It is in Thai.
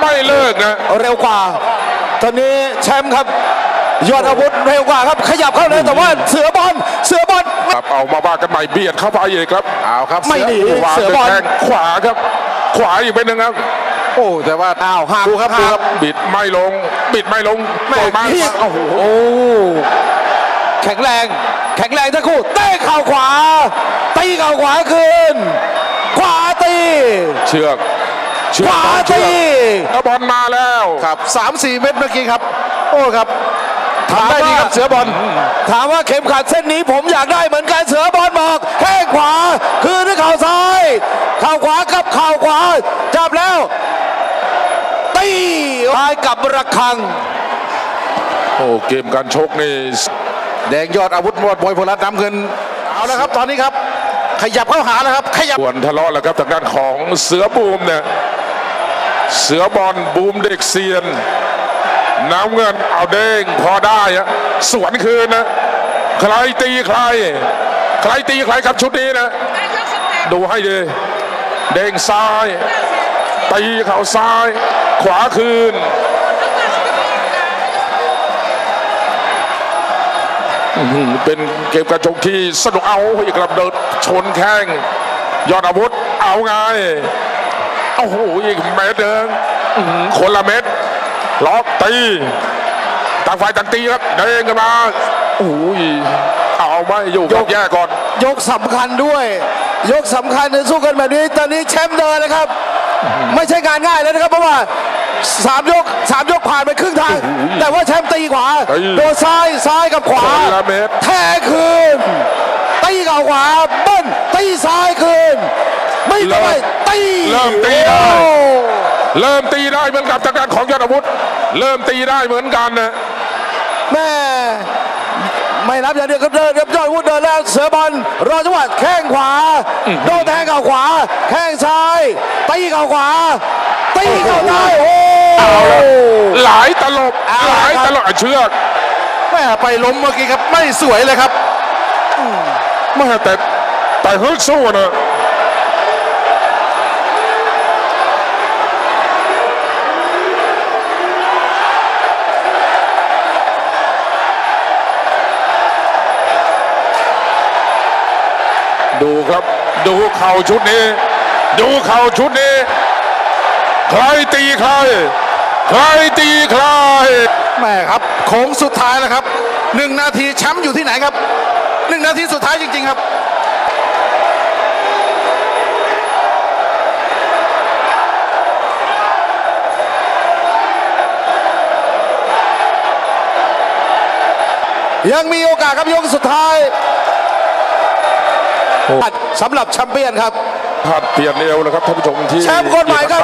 ไม่เลิกนะ เร็วกว่า ตอนนี้แชมป์ครับ ยอดอาวุธเร็วกว่าครับ ขยับเข้าเลยแต่ว่าเสือบอลเสือบอล ครับเอามาว่ากันใหม่เบียดเข้าไปอีกครับเอาครับไม่หนีวางเสือด้วยบอลแข้งขวาครับ ขวาอีกเป็นหนึ่งครับโอ้แต่ว่าอ้าวหักดูครับดูครับบิดไม่ลง บิดไม่ลงแม่ต่อยมาเฮียโอ้โหโอ้แข็งแรง แข็งแรงทั้งคู่เตะเข่าขวาตีเข่าขวาคืนขวาตี เชือกเชื ขอกวาเชืตีอกแล้วบอลมาแล้วครับสามสี่เม็ดเมื่อกี้ครับ โอ้ครับทำได้ดีครับเสือบอลถามว่าเข็มขัดเส้นนี้ผมอยากได้เหมือนกันเสือบอลบอกแข้งขวา คืนด้วยเข่าซ้ายเข่าขวากับเข่าขวา จับแล้วตีพายกับระฆัง โอ้เกมการชกนี่แดงยอดอาวุธหมวดมวยพลัดน้ำเงินเอาแล้วครับตอนนี้ครับ ขยับเข้าหาแล้วครับ ขยับสวนทะเลาะแล้วครับทางด้านของเสือบูมเนี่ย เสือบอลบูมเด็กเซียน น้ำเงินเอาเด้งพอได้อะสวนคืนนะ ใครตีใคร ใครตีใครครับชุดนี้นะ ดูให้ดี เด้งซ้ายตีเข่าซ้าย ขวาคืนเป็นเกมกระจกที่สนุกเอาอีกระเดิดชนแข้งยอดอาวุธเอาไง โอ้โหอีกเม็ดเดิงอื้อหือคนละเม็ดล็อกตีต่างฝ่ายต่างตีครับเด้งกันมาโอ้ยเอาไม่อยู่ยกแย่ก่อน ยกสำคัญด้วย ยกสำคัญในสู้กันแบบนี้ตอนนี้แชมป์เดินนะครับ ไม่ใช่งานง่ายแล้วนะครับเพราะว่าสามยกสามยกผ่านไปครึ่งทาง แต่ว่าแชมป์ตีขวาเฮ้ยโดนซ้ายซ้ายกับขวาคนละเม็ดแทงคืนตีเข่าขวาเบิ้ลตีซ้ายคืน ไม่ได้ตีเริ่มตีได้โอ้เริ่มตีได้เหมือนกับทางด้านของยอดอาวุธ เริ่มตีได้เหมือนกันนะแม่ไม่รับอย่างเดียวครับเดินครับยอดอาวุธเดินแล้วเสือบอลรอจังหวะแข้งขวาโดนแทงเข่าขวา แข้งซ้ายตีเข่าขวาตีเข่าซ้ายโอ้หลายตลบเอาหละลายครับตลบอะเชือกแม่ไปล้มเมื่อกี้ครับไม่สวยเลยครับไมาแต่แต่ฮึดสู้นะ ดูครับ ดูเข่าชุดนี้ ดูเข่าชุดนี้ ใครตีใคร ใครตีใครแม่ครับโค้งสุดท้ายแล้วครับหนึ่งนาทีแชมป์อยู่ที่ไหนครับหนึ่งนาทีสุดท้ายจริง ๆครับยังมีโอกาสครับยกสุดท้าย สำหรับแชมเปี้ยนครับผัดเปลี่ยนเอวแล้วครับท่านผู้ชมที่แชมป์คนใหม่ครับ